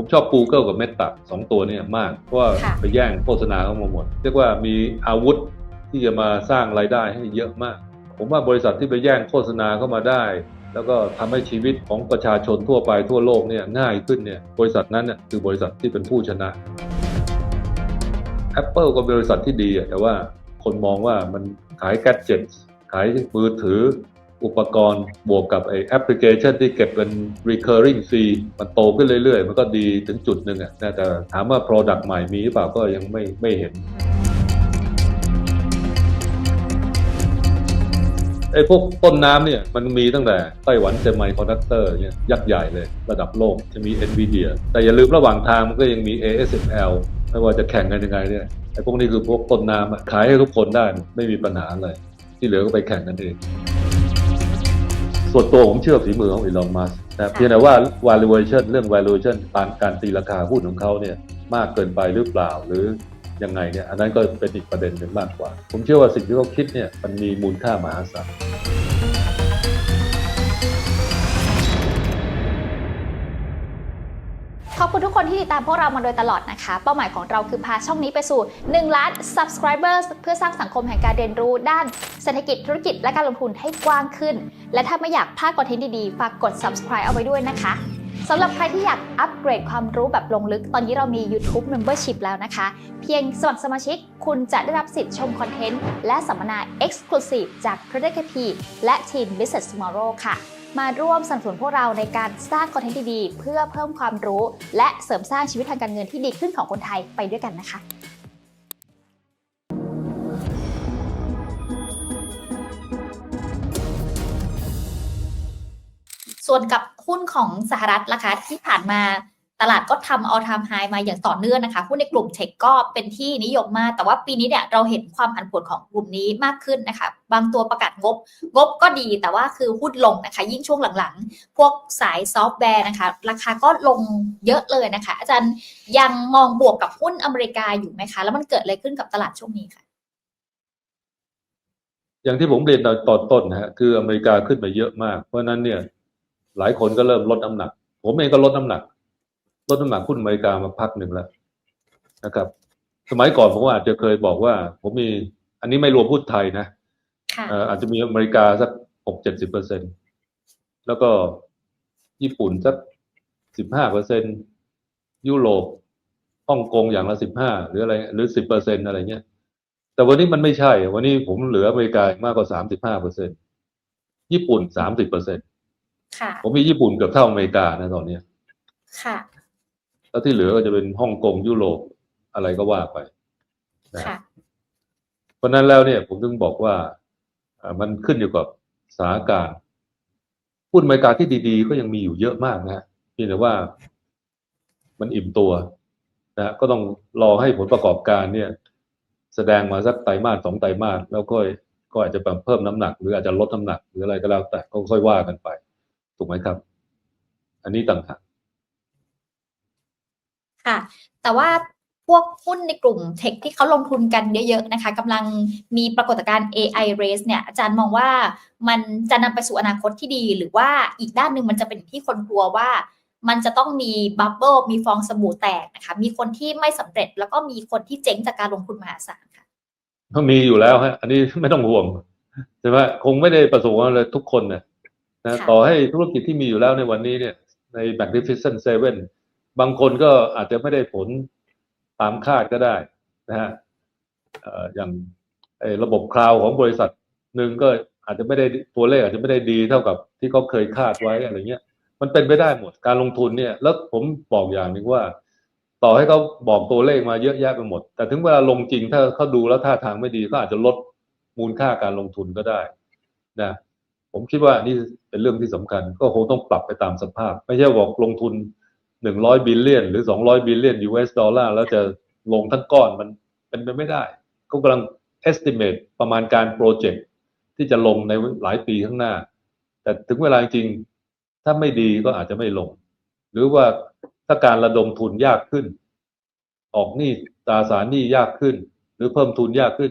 ผมชอบ Google กับ Meta สองตัวเนี่ยมาก เพราะว่าค่ะไปแย่งโฆษณาเข้ามาหมด เรียกว่ามีอาวุธที่จะมาสร้างรายได้ให้เยอะมาก ผมว่าบริษัทที่ไปแย่งโฆษณาเข้ามาได้ แล้วก็ทำให้ชีวิตของประชาชนทั่วไปทั่วโลกเนี่ยง่ายขึ้นเนี่ยบริษัทนั้นเนี่ยคือบริษัทที่เป็นผู้ชนะ Apple ก็เป็นบริษัทที่ดีอะแต่ว่าคนมองว่ามันขายแกดเจ็ตขายมือถือ อุปกรณ์บวกกับไอแอปพลิเคชันที่เก็บเป็น recurring fee มันโตขึ้นเรื่อยๆ มันก็ดีถึงจุดหนึ่งอะนะแต่ถามว่า product ใหม่มีหรือเปล่าก็ยังไม่ไม่เห็นไอ้พวกต้นน้ำเนี่ยมันมีตั้งแต่ไต้หวันเซมิคอนดักเตอร์เนี่ยยักษ์ใหญ่เลยระดับโลกจะมี NVIDIA แต่อย่าลืมระหว่างทางมันก็ยังมี ASML ไม่ว่าจะแข่งกันยังไงเนี่ยไอ้พวกนี้คือพวกต้นน้ำขายให้ทุกคนได้ไม่มีปัญหาอะไรที่เหลือก็ไปแข่งกันเอง ส่วนตัวผมเชื่อฝีมือของอีลอนมัสนะเพียงแต่ว่า valuation เรื่อง valuation การการตีราคาหุ้นของเขาเนี่ยมากเกินไปหรือเปล่าหรือยังไงเนี่ยอันนั้นก็เป็นอีกประเด็นหนึ่งมากกว่า ผมเชื่อว่าสิ่งที่เขาคิดเนี่ยมันมีมูลค่ามหาศาล ขอบคุณทุกคนที่ติดตามพวกเรามาโดยตลอดนะคะ เป้าหมายของเราคือพาช่องนี้ไปสู่ 1 ล้าน subscribers เพื่อสร้างสังคมแห่งการเรียนรู้ด้านเศรษฐกิจธุรกิจและการลงทุนให้กว้างขึ้น และถ้าไม่อยากพลาดคอนเทนต์ดีๆ ฝากกด subscribe เอาไว้ด้วยนะคะสำหรับใครที่อยากอัปเกรดความรู้แบบลงลึก ตอนนี้เรามี YouTube Membership แล้วนะคะ เพียงสมัครสมาชิก คุณจะได้รับสิทธิ์ชมคอนเทนต์และสัมมนา Exclusive จาก Trader KP และทีม Business Tomorrow ค่ะ มาร่วมสนับสนุนพวกเราในการสร้างคอนเทนต์ดีๆ เพื่อเพิ่มความรู้ และเสริมสร้างชีวิตทางการเงินที่ดีขึ้นของคนไทยไปด้วยกันนะคะส่วนกับหุ้นของสหรัฐล่ะคะที่ผ่านมา ตลาดก็ทำ all time high มาอย่างต่อเนื่องนะคะหุ้นในกลุ่มเทคก็เป็นที่นิยมมาก แต่ว่าปีนี้เนี่ยเราเห็นความผันผวนของกลุ่มนี้มากขึ้นนะคะ บางตัวประกาศงบ งบก็ดี แต่ว่าคือหุ้นลงนะคะ ยิ่งช่วงหลังๆ พวกสายซอฟต์แวร์นะคะ ราคาก็ลงเยอะเลยนะคะ อาจารย์ยังมองบวกกับหุ้นอเมริกาอยู่ไหมคะ แล้วมันเกิดอะไรขึ้นกับตลาดช่วงนี้คะอย่างที่ผมเรียนตอนต้นนะฮะคืออเมริกาขึ้นมาเยอะมาก เพราะนั้นเนี่ยหลายคนก็เริ่มลดน้ำหนัก ผมเองก็ลดน้ำหนัก ลดน้ำหนักหุ้นอเมริกามาพักหนึ่งแล้วนะครับ สมัยก่อนผมว่าอาจจะเคยบอกว่า ผมมี อันนี้ไม่รวมหุ้นไทยนะค่ะเอ่ออาจจะมีอเมริกาสักหกเจ็ดสิบเปอร์เซ็นแล้วก็ญี่ปุ่นสักสิบห้าเปอร์เซ็นยุโรปฮ่องกงอย่างละสิบห้าหรืออะไร หรือสิบเปอร์เซ็นอะไรเงี้ย แต่วันนี้มันไม่ใช่ วันนี้ผมเหลืออเมริกามากกว่าสามสิบห้าเปอร์เซ็นญี่ปุ่นสามสิบเปอร์เซ็นค่ะผมมีญี่ปุ่นเกือบเท่าอเมริกานะตอนเนี้ยค่ะ แล้วที่เหลือก็จะเป็นฮ่องกงยุโรปอะไรก็ว่าไปนะค่ะเพราะฉะนั้นแล้วเนี่ยผมถึงบอกว่าเอ่อมันขึ้นอยู่กับสถานการณ์หุ้นอเมริกาที่ดีๆ ก็ยังมีอยู่เยอะมากนะฮะเพียงแต่ว่ามันอิ่มตัวนะก็ต้องรอให้ผลประกอบการเนี่ย แสดงมาสักไตรมาสสองไตรมาสแล้วก็ก็อาจจะแบบเพิ่มน้ำหนัก หรืออาจจะลดน้ำหนัก หรืออะไรก็แล้วแต่ก็ค่อยว่ากันไป ถูกไหมครับ อันนี้ต่างหาก ค่ะ แต่ว่าพวกหุ้นในกลุ่มเทคที่เขาลงทุนกันเยอะๆนะคะกำลังมีปรากฏการณ์ AI race เนี่ยอาจารย์มองว่ามันจะนำไปสู่อนาคตที่ดี หรือว่าอีกด้านหนึ่งมันจะเป็นอย่างที่คนกลัวว่ามันจะต้องมีบับเบิลมีฟองสบู่แตกนะคะ มีคนที่ไม่สำเร็จแล้วก็มีคนที่เจ๊งจากการลงทุนมหาศาลค่ะก็มีอยู่แล้วฮะ อันนี้ไม่ต้องห่วงใช่ไหมคงไม่ได้ประสบความสำเร็จทุกคนนะนะค่ะต่อให้ธุรกิจที่มีอยู่แล้วในวันนี้เนี่ย ใน Magnificent Seven บางคนก็อาจจะไม่ได้ผลตามคาดก็ได้นะฮะอย่างระบบคลาวของบริษัทหนึ่งก็อาจจะไม่ได้ตัวเลขอาจจะไม่ได้ดีเท่ากับที่เขาเคยคาดไว้อะไรเงี้ย มันเป็นไปได้หมดการลงทุนเนี่ย แล้วผมบอกอย่างหนึ่งว่า ต่อให้เขาบอกตัวเลขมาเยอะแยะไปหมด แต่ถึงเวลาลงจริงถ้าเขาดูแล้วท่าทางไม่ดีก็อาจจะลดมูลค่าการลงทุนก็ได้นะผมคิดว่านี่เป็นเรื่องที่สำคัญ ก็คงต้องปรับไปตามสภาพ ไม่ใช่บอกลงทุน หนึ่งร้อยบิลเลียนหรือสองร้อยบิลเลียน US ดอลลาร์แล้วจะลงทั้งก้อนมันเป็นไปไม่ได้เขากำลัง estimate ประมาณการโปรเจกต์ที่จะลงในหลายปีข้างหน้า แต่ถึงเวลาจริงถ้าไม่ดีก็อาจจะไม่ลง หรือว่าถ้าการระดมทุนยากขึ้น ออกหนี้ตราสารหนี้ยากขึ้น หรือเพิ่มทุนยากขึ้น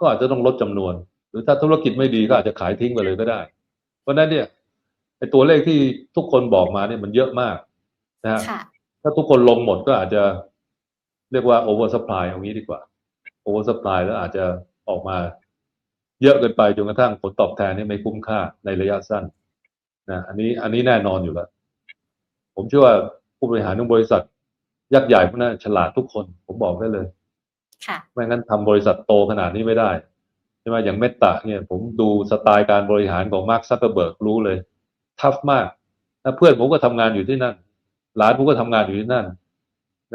ก็อาจจะต้องลดจำนวน หรือถ้าธุรกิจไม่ดีก็อาจจะขายทิ้งไปเลยก็ได้ เพราะฉะนั้นเนี่ยไอ้ตัวเลขที่ทุกคนบอกมาเนี่ยมันเยอะมาก นะฮะค่ะถ้าาทุกคนลงหมดก็อาจจะเรียกว่าโอเวอร์สปายเอางี้ดีกว่าโอเวอร์สปายแล้วอาจจะออกมาเยอะเกินไปจนกระทั่งผลตอบแทนนี่ไม่คุ้มค่าในระยะสั้นนะอันนี้อันนี้แน่นอนอยู่แล้ว ผมเชื่อว่าผู้บริหารของบริษัท ยักษ์ใหญ่พวกนั้นฉลาดทุกคน ผมบอกได้เลยค่ะไม่งั้นทำบริษัทโตขนาดนี้ไม่ได้ใช่ไหมอย่างเมตตาเนี่ย ผมดูสไตล์การบริหารของมาร์คซักเกอร์เบิร์กรู้เลย ทัฟมากนะเพื่อนผมก็ทำงานอยู่ที่นั่น หลานผมก็ทำงานอยู่ที่นั่น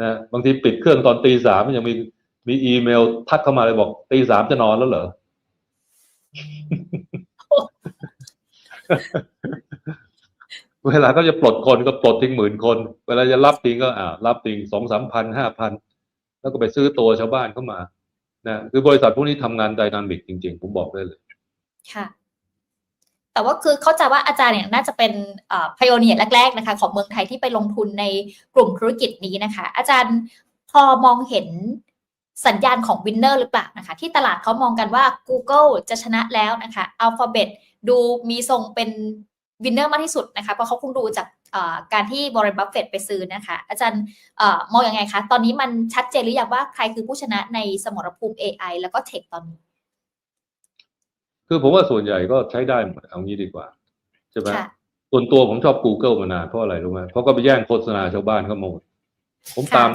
นะบางทีปิดเครื่องตอนตีสามมันยังมีมีอีเมลทักเข้ามาเลยบอกตีสามจะนอนแล้วเหรอเวลาก็จะปลดคนก็ปลดทิ้งหมื่นคน เวลาจะรับทิ้งก็อ่ารับทิ้งสองสามพันห้าพันแล้วก็ไปซื้อตัวชาวบ้านเข้ามานะคือบริษัทพวกนี้ทำงานไดนามิกจริง ๆ ผมบอกได้เลย ค่ะ แต่ว่าคือเข้าใจว่าอาจารย์เนี่ยน่าจะเป็นพ i อเนียแรกๆนะคะของเมืองไทยที่ไปลงทุนในกลุ่มธุรกิจนี้นะคะ อาจารย์พอมองเห็นสัญญาณของวินเนอร์หรือเปล่านะคะ ที่ตลาดเขามองกันว่า Google จะชนะแล้วนะคะ Alphabet ดูมีทรงเป็นวินเนอร์มากที่สุดนะคะ เพราะเขาคงดูจากการที่บริบัฟเฟตไปซื้อนะคะ อาจารย์อมองอยังไงคะ ตอนนี้มันชัดเจนหรือยังว่าใครคือผู้ชนะในสมรภูมิ AI แล้วก็เทคตอนนี้ คือผมว่าส่วนใหญ่ก็ใช้ได้หมดเอางี้ดีกว่าใช่ไหมค่ะส่วนตัวผมชอบ Google มานานเพราะอะไรรู้ไหมเพราะก็ไปแย่งโฆษณาชาวบ้านเขาหมดผมค่ะตาม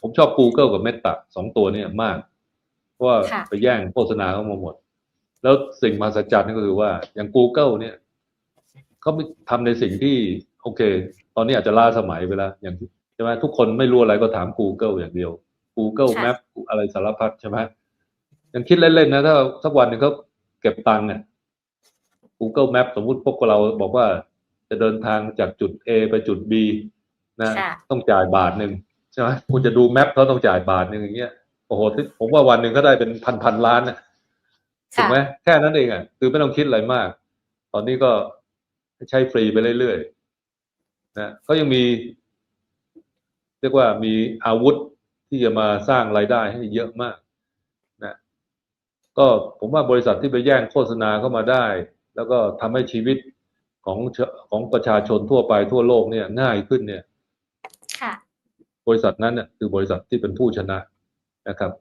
ผมชอบ Google กับ Meta สองตัวเนี่ยมาก เพราะว่าค่ะไปแย่งโฆษณาเขามาหมด แล้วสิ่งมหัศจรรย์นี่ก็คือว่าอย่าง Google เนี่ยเขาทำในสิ่งที่โอเค ตอนนี้อาจจะล้าสมัยไปแล้วอย่างใช่ไหมทุกคนไม่รู้อะไรก็ถาม Google อย่างเดียว Google ค่ะ Map อะไรสารพัดใช่ไหมยังคิดเล่นๆนะถ้าสักวันหนึ่งเขา เก็บตังค์เนี่ย Google Map สมมุติพวกเราบอกว่า จะเดินทางจากจุด A ไปจุด B นะค่ะต้องจ่ายบาทหนึ่งใช่ไหมคุณจะดูแมปเขาต้องจ่ายบาทหนึ่งอย่างเงี้ยโอ้โหที่ผมว่าวันหนึ่งก็ได้เป็นพันพันล้านนะถูกไหมแค่นั้นเองอะคือไม่ต้องคิดอะไรมาก ตอนนี้ก็ใช้ฟรีไปเรื่อยๆนะก็ยังมี เรียกว่ามีอาวุธที่จะมาสร้างรายได้ให้เยอะมากนะ ก็ผมว่าบริษัทที่ไปแย่งโฆษณาเข้ามาได้ แล้วก็ทำให้ชีวิตของเชของประชาชนทั่วไปทั่วโลกเนี่ยง่ายขึ้นเนี่ยค่ะบริษัทนั้นเนี่ยคือบริษัทที่เป็นผู้ชนะนะครับ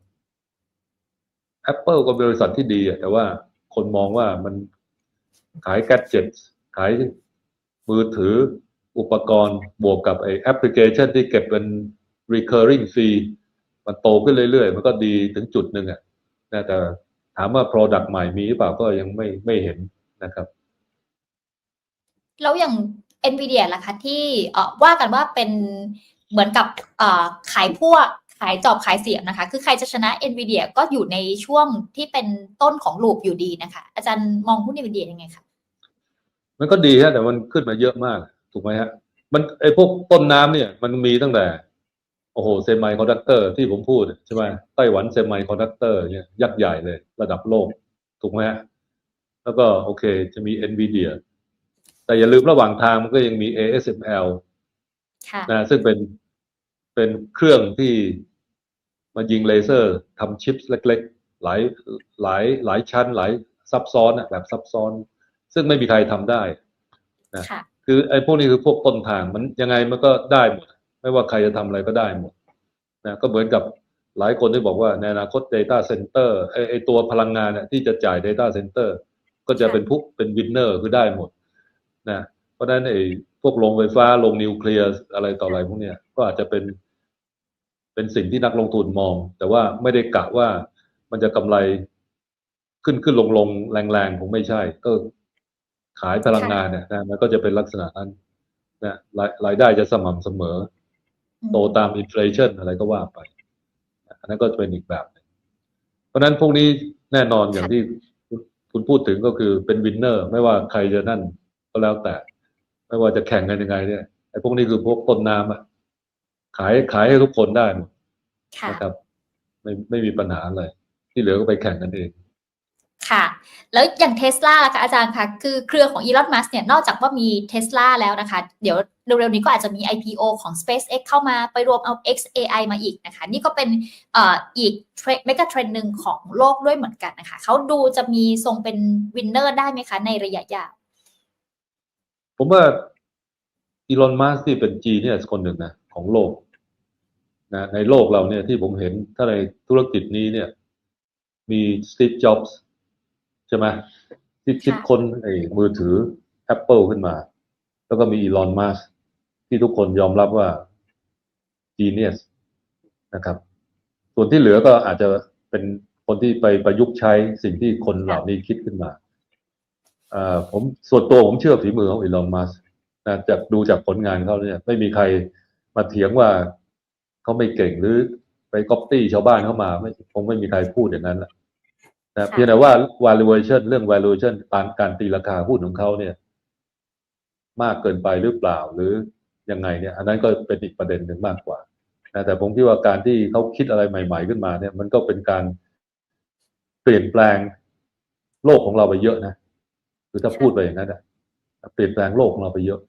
Apple ก็เป็นบริษัทที่ดีอะแต่ว่าคนมองว่ามันขายแกดเจ็ตขายมือถืออุปกรณ์บวกกับไอแอปพลิเคชันที่เก็บเป็น recurring fee มันโตขึ้นเรื่อยๆ มันก็ดีถึงจุดหนึ่งอะนะแต่ ถามว่า product ใหม่มีหรือเปล่าก็ยังไม่ไม่เห็นนะครับ แล้วอย่าง NVIDIA ล่ะคะที่เอ่อว่ากันว่าเป็นเหมือนกับเอ่อขายพวกขายจอบขายเสียงนะคะ คือใครจะชนะ NVIDIA ก็อยู่ในช่วงที่เป็นต้นของลูปอยู่ดีนะคะ อาจารย์มองหุ้น NVIDIA ยังไงคะมันก็ดีฮะแต่มันขึ้นมาเยอะมาก ถูกไหมฮะมันไอพวกต้นน้ำเนี่ย มันมีตั้งแต่ โอ้โหเซมิคอนดักเตอร์ที่ผมพูดใช่ไหมไต้หวันเซมิคอนดักเตอร์เนี่ยยักษ์ใหญ่เลย ระดับโลก ถูกไหมฮะแล้วก็โอเคจะมี NVIDIA แต่อย่าลืมระหว่างทางมันก็ยังมี ASML ค่ะนะซึ่งเป็นเป็นเครื่องที่มายิงเลเซอร์ทำชิปเล็กๆ หลายหลายหลายชั้นหลายซับซ้อนอะแบบซับซ้อน ซึ่งไม่มีใครทำได้ค่ะคือไอ้พวกนี้คือพวกต้นทางมันยังไงมันก็ได้หมด ไม่ว่าใครจะทำอะไรก็ได้หมดนะก็เหมือนกับหลายคนที่บอกว่าในอนาคต Data Center ไอไอตัวพลังงานเนี่ยที่จะจ่าย Data Center ก็จะเป็นพวกเป็นวินเนอร์คือได้หมดนะเพราะฉะนั้นไอพวกโรงไฟฟ้าโรงนิวเคลียร์อะไรต่ออะไรพวกเนี้ยก็อาจจะเป็น เป็นสิ่งที่นักลงทุนมอง แต่ว่าไม่ได้กะว่ามันจะกำไรขึ้นขึ้นลงลงแรงแรงๆคงไม่ใช่ ก็ขายพลังงานเนี่ยนะมันก็จะเป็นลักษณะนั้นนะรายรายได้จะสม่ำเสมอ โตตามอินฟลชันอะไรก็ว่าไป อันนั้นก็จะเป็นอีกแบบหนึ่งเพราะฉะนั้นพวกนี้แน่นอนอย่างที่คุณคุณพูดถึงก็คือเป็นวินเนอร์ ไม่ว่าใครจะนั่นก็แล้วแต่ ไม่ว่าจะแข่งกันยังไงเนี่ยไอ้พวกนี้คือพวกต้นน้ำอะขายขายให้ทุกคนได้หมดค่ะนะครับ ไม่ไม่มีปัญหาอะไรที่เหลือก็ไปแข่งกันเอง ค่ะ แล้วอย่างเทสลาล่ะคะอาจารย์คะคือเครือของอีลอนมัสเนี่ยนอกจากว่ามีเทสลาแล้วนะคะ เดี๋ยวเร็วๆนี้ก็อาจจะมี IPO ของ SpaceX เข้ามาไปรวมเอา XAI มาอีกนะคะ นี่ก็เป็นออีกเทรนด์เมกะเทรนด์หนึ่งของโลกด้วยเหมือนกันนะคะเขาดูจะมีทรงเป็นวินเนอร์ได้ไหมคะ ในระยะยาวผมว่าอีลอนมัสที่เป็นจีเนี่ยคนหนึ่งนะของของโลกนะในโลกเราเนี่ยที่ผมเห็นถ้าในธุรกิจนี้เนี่ยมีสตีฟจ็อบส์ ใช่ไหมที่คิดค้นไอ้มือถือ Apple ขึ้นมา แล้วก็มีอีลอนมัสที่ทุกคนยอมรับว่า genius นะครับ ส่วนที่เหลือก็อาจจะเป็นคนที่ไปประยุกต์ใช้สิ่งที่คนเหล่านี้คิดขึ้นมาอ่าผมส่วนตัวผมเชื่อฝีมือของอีลอนมัสนะจากดูจากผลงานเขาเนี่ย ไม่มีใครมาเถียงว่าเขาไม่เก่งหรือไปก๊อปตี้ชาวบ้านเข้ามาไม่คงไม่มีใครพูดอย่างนั้นแหละ นะเพียงแต่ว่า valuation เรื่อง valuation การการตีราคาหุ้นของเขาเนี่ย มากเกินไปหรือเปล่าหรือยังไงเนี่ย อันนั้นก็เป็นอีกประเด็นหนึ่งมากกว่านะแต่ผมคิดว่าการที่เขาคิดอะไรใหม่ ๆ ขึ้นมาเนี่ย มันก็เป็นการเปลี่ยนแปลงโลกของเราไปเยอะนะคือถ้าพูดไปอย่างนั้นนะเปลี่ยนแปลงโลกของเราไปเยอะ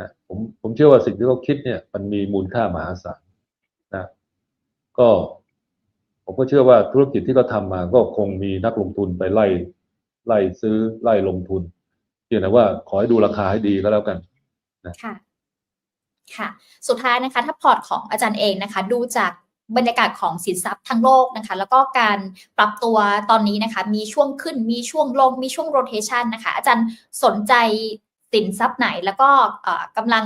นะผมผมเชื่อว่าสิ่งที่เขาคิดเนี่ย มันมีมูลค่ามหาศาลนะ ก็ ผมก็เชื่อว่าธุรกิจที่เขาทำมาก็คงมีนักลงทุนไปไล่ไล่ซื้อไล่ลงทุนเพียงแต่ว่าขอให้ดูราคาให้ดีก็แล้วกันค่ะค่ะ สุดท้ายนะคะ ถ้าพอร์ตของอาจารย์เองนะคะ ดูจากบรรยากาศของสินทรัพย์ทั้งโลกนะคะ แล้วก็การปรับตัวตอนนี้นะคะ มีช่วงขึ้นมีช่วงลงมีช่วงโรเทชันนะคะ อาจารย์สนใจสินทรัพย์ไหน แล้วก็กำลัง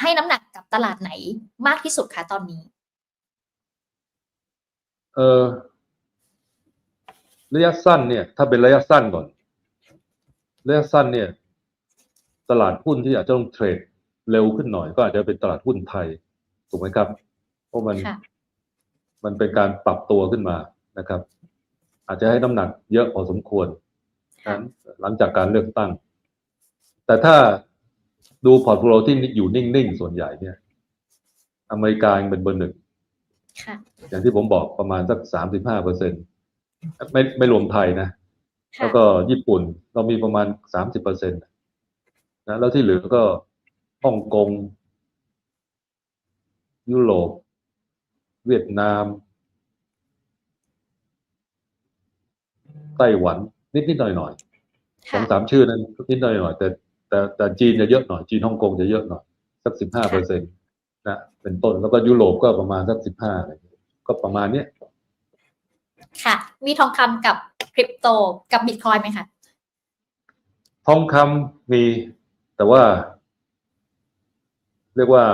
ให้น้ำหนักกับตลาดไหนมากที่สุดคะตอนนี้ เออระยะสั้นเนี่ยถ้าเป็นระยะสั้นก่อน ระยะสั้นเนี่ย ตลาดหุ้นที่อาจจะต้องเทรดเร็วขึ้นหน่อยก็อาจจะเป็นตลาดหุ้นไทยถูกไหมครับ เพราะมันค่ะมันเป็นการปรับตัวขึ้นมานะครับ อาจจะให้น้ำหนักเยอะพอสมควรค่ะหลังจากการเลือกตั้ง แต่ถ้าดูพอร์ตโฟลิโอที่อยู่นิ่ง ๆ ส่วนใหญ่เนี่ย อเมริกายังเป็นเบอร์หนึ่ง ค่ะอย่างที่ผมบอกประมาณสักสามสิบห้าเปอร์เซ็นไม่ไม่รวมไทยนะค่ะแล้วก็ญี่ปุ่นเรามีประมาณสามสิบเปอร์เซ็นตนะแล้วที่เหลือก็ฮ่องกง ยุโรป เวียดนาม ไต้หวัน นิดนิดๆหน่อยหน่อยๆสอค่ะงสามชื่อนั้นนิดหน่อยหน่อยๆแต่แต่แต่จีนจะเยอะหน่อย จีนฮ่องกงจะเยอะหน่อย สักสิบห้าเปอร์เซ็นต นะเป็นต้นแล้วก็ยุโรปก็ประมาณสักสิบห้าก็ประมาณเนี้ยค่ะ มีทองคำกับคริปโตกับบิตคอยไหมคะทองคำมีแต่ว่า เรียกว่า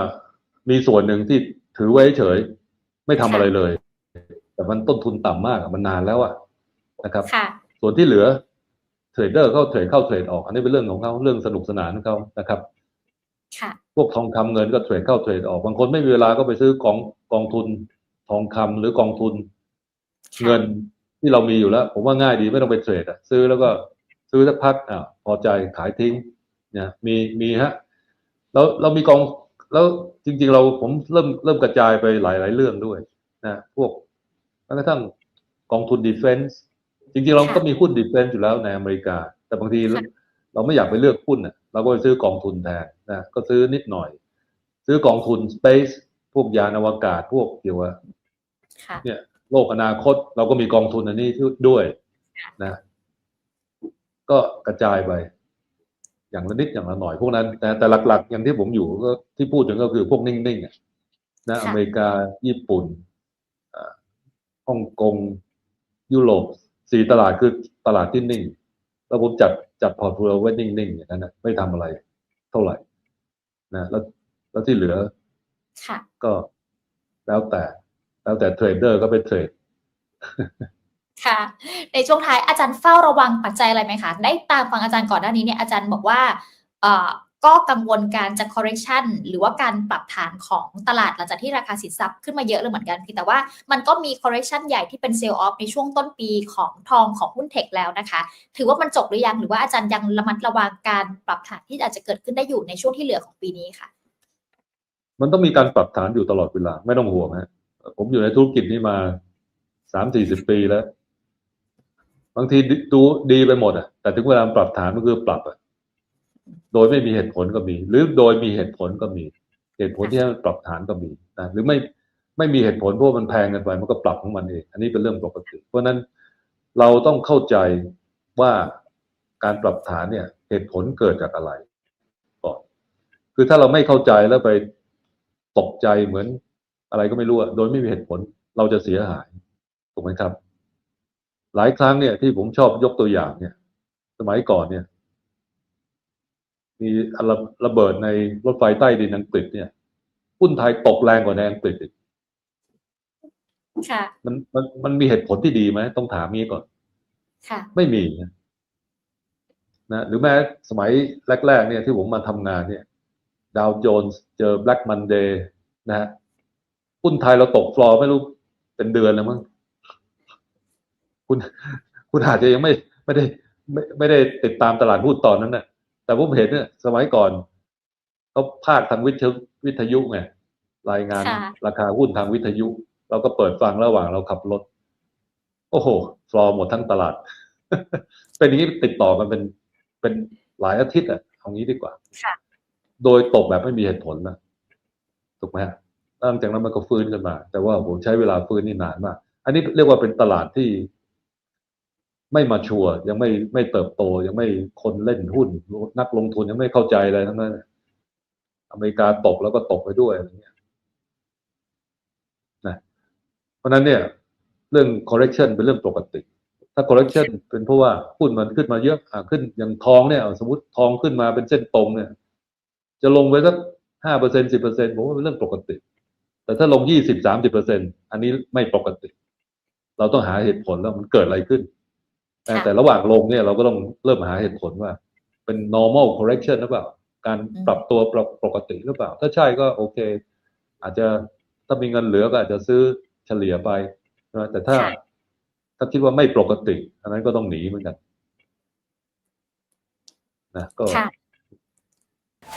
มีส่วนหนึ่งที่ถือไว้เฉย ไม่ทำอะไรเลย แต่มันต้นทุนต่ำมากอะมันนานแล้วอะนะครับค่ะส่วนที่เหลือเทรดเดอร์เข้าเทรดเข้าเทรดออก อันนี้เป็นเรื่องของเขาเรื่องสนุกสนานของเขานะครับค่ะ พวกทองคำเงินก็เทรดเข้าเทรดออกบางคนไม่มีเวลาก็ไปซื้อกองกองทุนทองคำหรือกองทุนค่ะเงินที่เรามีอยู่แล้ว ผมว่าง่ายดีไม่ต้องไปเทรดอะซื้อแล้วก็ซื้อสักพักอ่าพอใจขายทิ้งเนี่ยมีมีฮะแล้วเรามีกองแล้วจริง ๆ เราผมเริ่มเริ่มกระจายไปหลาย ๆ เรื่องด้วยนะพวกแม้กระทั่งกองทุนดีเฟนซ์จริง ๆ เราก็มีหุ้นดีเฟนซ์อยู่แล้วในอเมริกา แต่บางทีค่ะ เราไม่อยากไปเลือกหุ้นอะเราก็ไปซื้อกองทุนแทนนะก็ซื้อนิดหน่อย ซื้อกองทุน Space พวกยานอวกาศพวกเกี่ยวกับค่ะเนี่ย โลกอนาคตเราก็มีกองทุนอันนี้ด้วยนะ ก็กระจายไป อย่างละนิดอย่างละหน่อยพวกนั้น แต่แต่หลัก ๆ อย่างที่ผมอยู่ก็ที่พูดถึงก็คือพวกนิ่งๆอะนะค่ะอเมริกาญี่ปุ่นอ่าฮ่องกงยุโรปสี่ตลาดคือตลาดที่นิ่ง แล้วผมจัดจัดพอร์ตโฟลิโอไว้นิ่งๆอย่างนั้นนะไม่ทำอะไรเท่าไหร่นะแล้วแล้วที่เหลือค่ะก็แล้วแต่ แล้วแต่เทรดเดอร์ก็ไปเทรดค่ะ ในช่วงท้ายอาจารย์เฝ้าระวังปัจจัยอะไรไหมคะ ได้ตามฟังอาจารย์ก่อนหน้านี้เนี่ยอาจารย์บอกว่าเอ่อ ก็กังวลการจะ correction หรือว่าการปรับฐานของตลาดหลังจากที่ราคาสินทรัพย์ขึ้นมาเยอะเลยเหมือนกันพียงแต่ว่ามันก็มี correction ใหญ่ที่เป็น sell off ในช่วงต้นปีของทองของหุ้นเทคแล้วนะคะ ถือว่ามันจบหรือยังหรือว่าอาจารย์ยังระมัดระวังการปรับฐานที่อาจจะเกิดขึ้นได้อยู่ในช่วงที่เหลือของปีนี้ค่ะ มันต้องมีการปรับฐานอยู่ตลอดเวลาไม่ต้องห่วงฮะผมอยู่ในธุรกิจนี้มาสามสี่สิบปีแล้ว บางทีดูดีไปหมดอะ แต่ถึงเวลาปรับฐานมันคือปรับอะ โดยไม่มีเหตุผลก็มี หรือโดยมีเหตุผลก็มี เหตุผลที่ให้มันปรับฐานก็มีนะหรือไม่ไม่มีเหตุผลเพราะมันแพงเกันไปมันก็ปรับของมันเอง อันนี้เป็นเรื่องปกติ เพราะฉะนั้นเราต้องเข้าใจว่าการปรับฐานเนี่ย เหตุผลเกิดจากอะไรก่อนคือถ้าเราไม่เข้าใจแล้วไปตกใจเหมือนอะไรก็ไม่รู้อะโดยไม่มีเหตุผลเราจะเสียหายถูกไหมครับ หลายครั้งเนี่ยที่ผมชอบยกตัวอย่างเนี่ย สมัยก่อนเนี่ย มีระระเบิดในรถไฟใต้ดินอังกฤษเนี่ยหุ้นไทยตกแรงกว่าในอังกฤษอีกค่ะ มันมันมันมีเหตุผลที่ดีไหมต้องถามนี้ก่อน ค่ะ ไม่มีนะนะหรือแม้สมัยแรก ๆ เนี่ยที่ผมมาทำงานเนี่ยดาวโจนส์เจอ Black Monday นะฮะหุ้นไทยเราตกฟลอร์ไม่รู้เป็นเดือนแล้วมั้งคุณคุณอาจจะยังไม่ไม่ได้ไม่ไม่ได้ติดตามตลาดหุ้นตอนนั้นน่ะ แต่ผมเห็นเนี่ยสมัยก่อนเขาภาคทางวิทยุวิทยุไงรายงานค่ะราคาหุ้นทางวิทยุ เราก็เปิดฟังระหว่างเราขับรถ โอ้โหฟลอร์หมดทั้งตลาด เป็นอย่างนี้ติดต่อกันเป็นเป็นหลายอาทิตย์อะเอางี้ดีกว่าค่ะโดยตกแบบไม่มีเหตุผลนะถูกไหมฮะหลังจากนั้นมันก็ฟื้นขึ้นมา แต่ว่าผมใช้เวลาฟื้นนี่นานมาก อันนี้เรียกว่าเป็นตลาดที่ ไม่มาชัวร์ยังไม่ไม่เติบโต ยังไม่คนเล่นหุ้น นักลงทุนยังไม่เข้าใจอะไรทั้งนั้นอเมริกาตกแล้วก็ตกไปด้วยอะไรเงี้ยนะเพราะนั้นเนี่ย เรื่อง correction เป็นเรื่องปกติ ถ้า correction เป็นเพราะว่าหุ้นมันขึ้นมาเยอะอะขึ้นอย่างทองเนี่ยสมมติทองขึ้นมาเป็นเส้นตรงเนี่ย จะลงไปสักห้าเปอร์เซ็นสิบเปอร์เซ็นผมว่าเป็นเรื่องปกติ แต่ถ้าลงยี่สิบสามสิบเปอร์เซ็นอันนี้ไม่ปกติ เราต้องหาเหตุผลแล้วมันเกิดอะไรขึ้น แต่ค่ะแต่ระหว่างลงเนี่ยเราก็ต้องเริ่มหาเหตุผลว่า เป็น normal correction หรือเปล่า การปรับตัวปรับปกติหรือเปล่า ถ้าใช่ก็โอเค อาจจะถ้ามีเงินเหลือก็อาจจะซื้อเฉลี่ยไปนะแต่ถ้าค่ะถ้าคิดว่าไม่ปกติ อันนั้นก็ต้องหนีเหมือนกันนะก็ค่ะ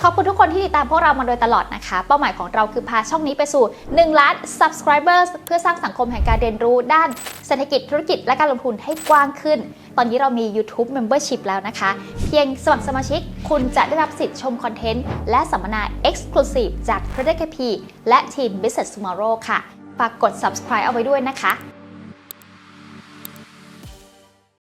ขอบคุณทุกคนที่ติดตามพวกเรามาโดยตลอดนะคะ เป้าหมายของเราคือพาช่องนี้ไปสู่ 1 ล้าน subscribers เพื่อสร้างสังคมแห่งการเรียนรู้ด้านเศรษฐกิจธุรกิจและการลงทุนให้กว้างขึ้น ตอนนี้เรามี YouTube Membership แล้วนะคะ เพียงสมัครสมาชิก คุณจะได้รับสิทธิ์ชมคอนเทนต์และสัมมนา Exclusive จาก Trader KP และทีม Business Tomorrow ค่ะ ฝากกด subscribe เอาไว้ด้วยนะคะ